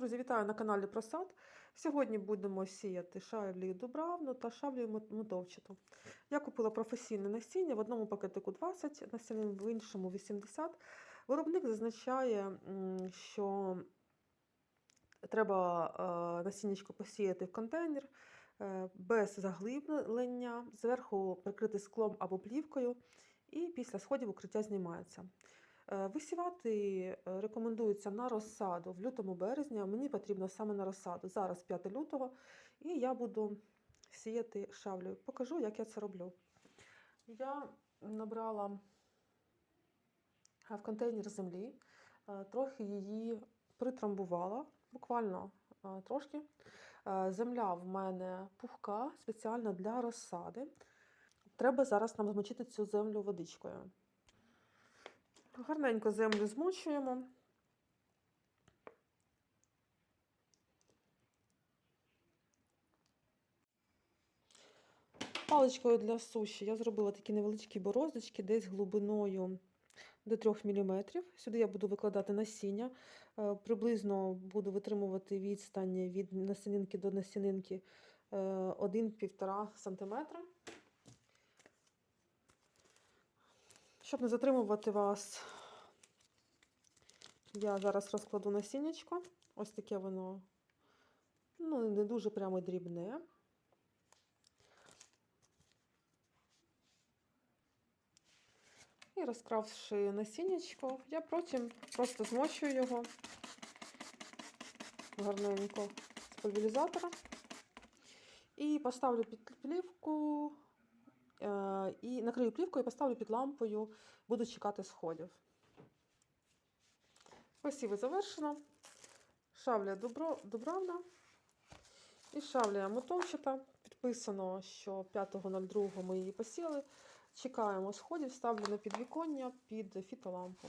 Друзі, вітаю на каналі Просад. Сьогодні будемо сіяти шавлію дубравну та шавлію мот- мотовчату. Я купила професійне насіння в одному пакетику 20, насіння в іншому 80. Виробник зазначає, що треба е, насіннячко посіяти в контейнер е, без заглиблення, зверху прикрити склом або плівкою, і після сходів укриття знімається. Е, Висівати е, рекомендується на розсаду в лютому-березні. Мені потрібно саме на розсаду. Зараз 5 лютого, і я буду сіяти шавлею. Покажу, як я це роблю. Я набрала е, в контейнер землі, трохи її притрамбувала, буквально трошки. Земля в мене пухка, спеціально для розсади. Треба зараз нам змочити цю землю водичкою. Гарненько землю змочуємо. Паличкою для суші я зробила такі невеличкі бороздочки, десь глибиною до 3 мм. Сюди я буду викладати насіння. Е, Приблизно буду витримувати відстань від насінинки до насінинки е, 1-1,5 см. Щоб не затримувати вас, я зараз розкладу насіннячко. Ось таке воно ну, не дуже прямо дрібне. І розкравши насіннячко, я потім просто змочую його гарненько з пульверизатора. І поставлю під плівку, і накрию плівкою поставлю під лампою, буду чекати сходів. Посіви завершено. Шавля добро, добравна і шавля мотовчата. Підписано, що 5.02 ми її посіли. Чекаємо сходів, ставлю на підвіконня під фітолампу.